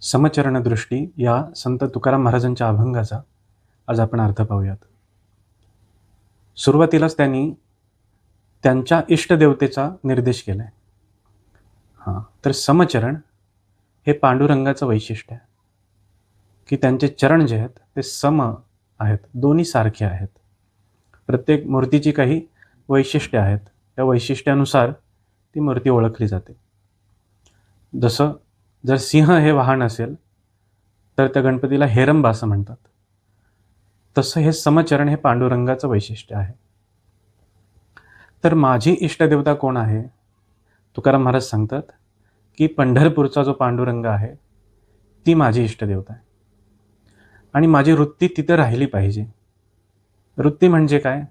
समचरणदृष्टी या संत तुकाराम महाराजांच्या अभंगाचा आज आपण अर्थ पाहूयात. सुरुवातीलाच त्यांनी त्यांच्या इष्टदेवतेचा निर्देश केला आहे हां तर समचरण हे पांडुरंगाचं वैशिष्ट्य आहे. की त्यांचे चरण जे आहेत ते सम आहेत दोन्ही सारखे आहेत. प्रत्येक मूर्तीची काही वैशिष्ट्य आहेत. त्या वैशिष्ट्यानुसार ती मूर्ती ओळखली जाते. जसं जर सिंह हे वाहन असेल तर त्या गणपतीला हेरंब असं म्हणतात. तसं हे समचरण हे पांडुरंगाचं वैशिष्ट्य आहे. तर माझी इष्टदेवता कोण आहे? तुकाराम महाराज सांगतात की पंढरपूरचा जो पांडुरंग आहे ती माझी इष्टदेवता आहे. आणि माझी वृत्ती तिथं राहिली पाहिजे. वृत्ती म्हणजे काय?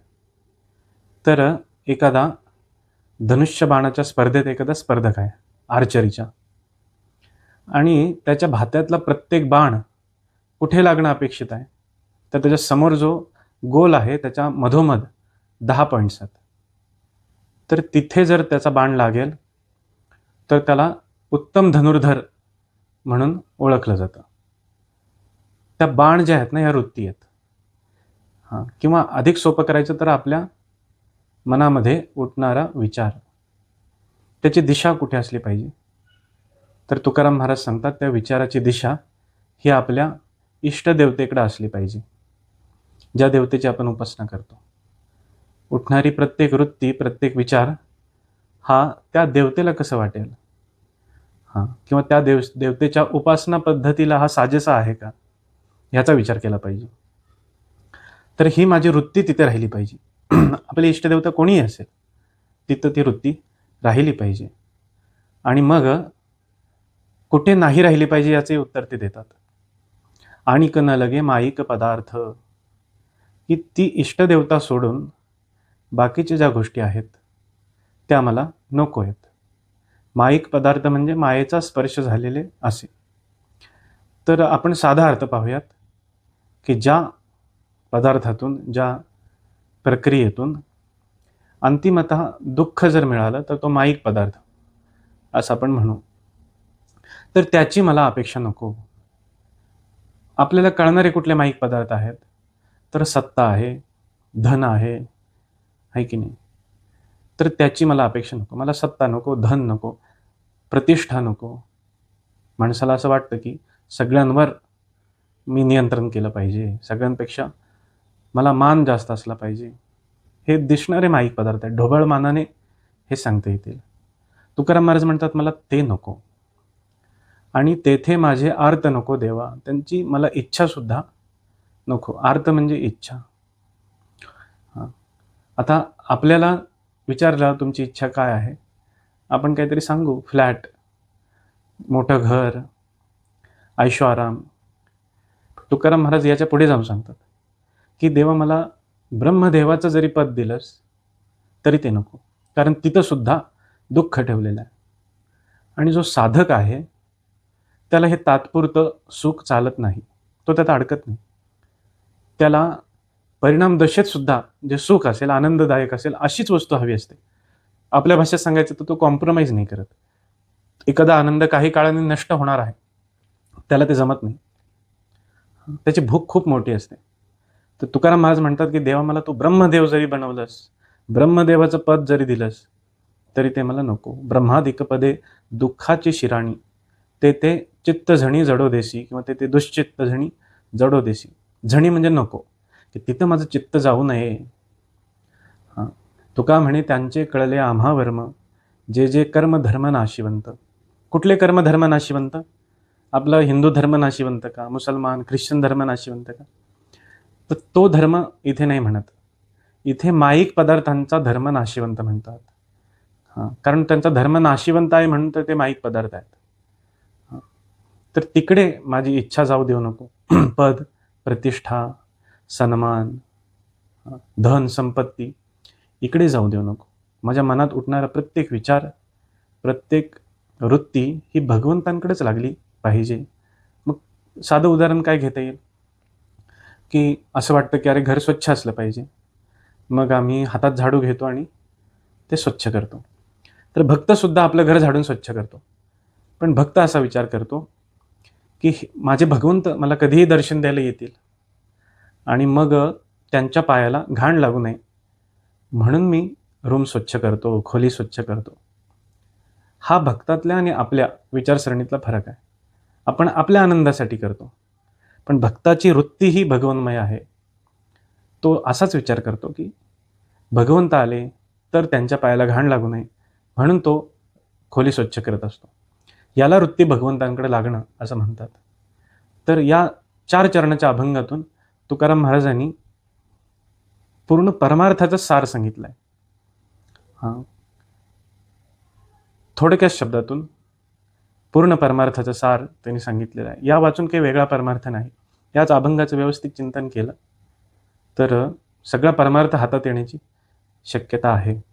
तर एखादा धनुष्य बाणाच्या स्पर्धेत एखादा स्पर्धक आहे आर्चरीच्या. आणि त्याच्या भात्यातला प्रत्येक बाण कुठे लागणं अपेक्षित आहे? तर त्याच्यासमोर जो गोल आहे त्याच्या मधोमध दहा पॉईंट्स आहेत. तर तिथे जर त्याचा बाण लागेल तर त्याला उत्तम धनुर्धर म्हणून ओळखलं जातं. त्या बाण ज्या आहेत ना या वृत्ती आहेत. हां किंवा अधिक सोपं करायचं तर आपल्या मनामध्ये उठणारा विचार. त्याची दिशा कुठे असली पाहिजे? तर तुकाराम महाराज सांगतात त्या विचाराची दिशा ही आपल्या इष्टदेवतेकडे असली पाहिजे ज्या देवतेची आपण उपासना करतो. उठणारी प्रत्येक वृत्ती प्रत्येक विचार हा त्या देवतेला कसं वाटेल? हां किंवा त्या देव देवतेच्या उपासना पद्धतीला हा साजेसा आहे का? ह्याचा विचार केला पाहिजे. तर ही माझी वृत्ती तिथे राहिली पाहिजे. आपली इष्टदेवता कोणीही असेल तिथं ती वृत्ती राहिली पाहिजे. आणि मग कुठे नाही राहिली पाहिजे याचे उत्तर ते देतात. आणि न लगे माईक पदार्थ. की ती इष्टदेवता सोडून बाकीच्या ज्या गोष्टी आहेत त्या मला नको आहेत. माईक पदार्थ म्हणजे मायेचा स्पर्श झालेले असे. तर आपण साधा अर्थ पाहूयात की ज्या पदार्थातून ज्या प्रक्रियेतून अंतिमत दुःख जर मिळालं तर तो माईक पदार्थ असं आपण म्हणू. तर त्याची मला अपेक्षा नको. आपल्याला कळणारे कुठले माईक पदार्थ आहेत? तर सत्ता आहे धन आहे आहे की नाही? तर त्याची मला अपेक्षा नको. मला सत्ता नको धन नको प्रतिष्ठा नको. माणसाला असं वाटतं की सगळ्यांवर मी नियंत्रण केलं पाहिजे. सगळ्यांपेक्षा मला मान जास्त असला पाहिजे. हे दिसणारे माईक पदार्थ आहेत. ढोबळ मानाने हे सांगता येतील. तुकाराम महाराज म्हणतात मला ते नको. आणि तेथे माझे आर्त नको देवा. त्यांची मला इच्छासुद्धा नको. आर्त म्हणजे इच्छा. हां. आता आपल्याला विचारलं तुमची इच्छा काय आहे? आपण काहीतरी सांगू. फ्लॅट मोठं घर आयशो आराम तुकाराम महाराज याच्यापुढे जाऊन सांगतात की देवा मला ब्रह्मदेवाचं जरी पद दिलंस तरी ते नको. कारण तिथंसुद्धा दुःख ठेवलेलं आहे. आणि जो साधक आहे त्याला हे तात्पुरतं सुख चालत नाही. तो त्यात अडकत नाही. त्याला परिणाम दशेत सुद्धा जे सुख असेल आनंददायक असेल अशीच वस्तू हवी असते. आपल्या भाषेत सांगायचं तर तो कॉम्प्रोमाइज नाही करत. एखादा आनंद काही काळाने नष्ट होणार आहे. त्याला ते जमत नाही. त्याची भूक खूप मोठी असते. तर तुकाराम महाराज म्हणतात की देवा मला तू ब्रह्मदेव जरी बनवलंस ब्रह्मदेवाचं पद जरी दिलंस तरी ते मला नको. ब्रह्मादिक पदे दुःखाची शिराणी. ते ते चित्तझणी जडो देसी किंवा ते ते दुश्चित्त झणी जडो देसी. झणी म्हणजे नको. की तिथं माझं चित्त जाऊ नये. हां. तुका म्हणे त्यांचे कळले आम्हा वर्म जे जे कर्म धर्म नाशिवंत. कुठले कर्म धर्म नाशिवंत? आपलं हिंदू धर्म नाशिवंत का? मुसलमान ख्रिश्चन धर्म नाशिवंत का? तर तो धर्म इथे नाही म्हणत. इथे माईक पदार्थांचा धर्म नाशिवंत म्हणतात. हां. कारण त्यांचा धर्म नाशिवंत आहे म्हणून तर ते माईक पदार्थ आहेत. तर तिकडे माझी इच्छा जाऊ देऊ नको. पद प्रतिष्ठा सन्मान धन संपत्ती इकडे जाऊ देऊ नको. माझ्या मनात उठणारा प्रत्येक विचार प्रत्येक वृत्ती ही भगवंतांकडेच लागली पाहिजे. मग साधं उदाहरण काय घेता येईल? की असं वाटतं की अरे घर स्वच्छ असलं पाहिजे. मग आम्ही हातात झाडू घेतो आणि ते स्वच्छ करतो. तर भक्तसुद्धा आपलं घर झाडून स्वच्छ करतो. पण भक्त असा विचार करतो की हे- माझे भगवंत मला कधीही दर्शन द्यायला येतील. आणि मग त्यांच्या पायाला घाण लागू नये. म्हणून मी रूम स्वच्छ करतो खोली स्वच्छ करतो. हा भक्तातल्या आणि आपल्या विचारसरणीतला फरक आहे. आपण आपल्या आनंदासाठी करतो. पण भक्ताची वृत्ती ही भगवन्मय आहे. तो असाच विचार करतो की भगवंत आले तर त्यांच्या पायाला घाण लागू नये. म्हणून तो खोली स्वच्छ करत असतो. याला वृत्ती भगवंतांकडे लागणं असं म्हणतात. तर या चार चरणाच्या अभंगातून तुकाराम महाराजांनी पूर्ण परमार्थाचा सार सांगितला आहे हां. थोडक्याच शब्दातून पूर्ण परमार्थाचा सार त्यांनी सांगितलेला आहे. या वाचून काही वेगळा परमार्थ नाही. याच अभंगाचं व्यवस्थित चिंतन केलं तर सगळा परमार्थ हातात येण्याची शक्यता आहे.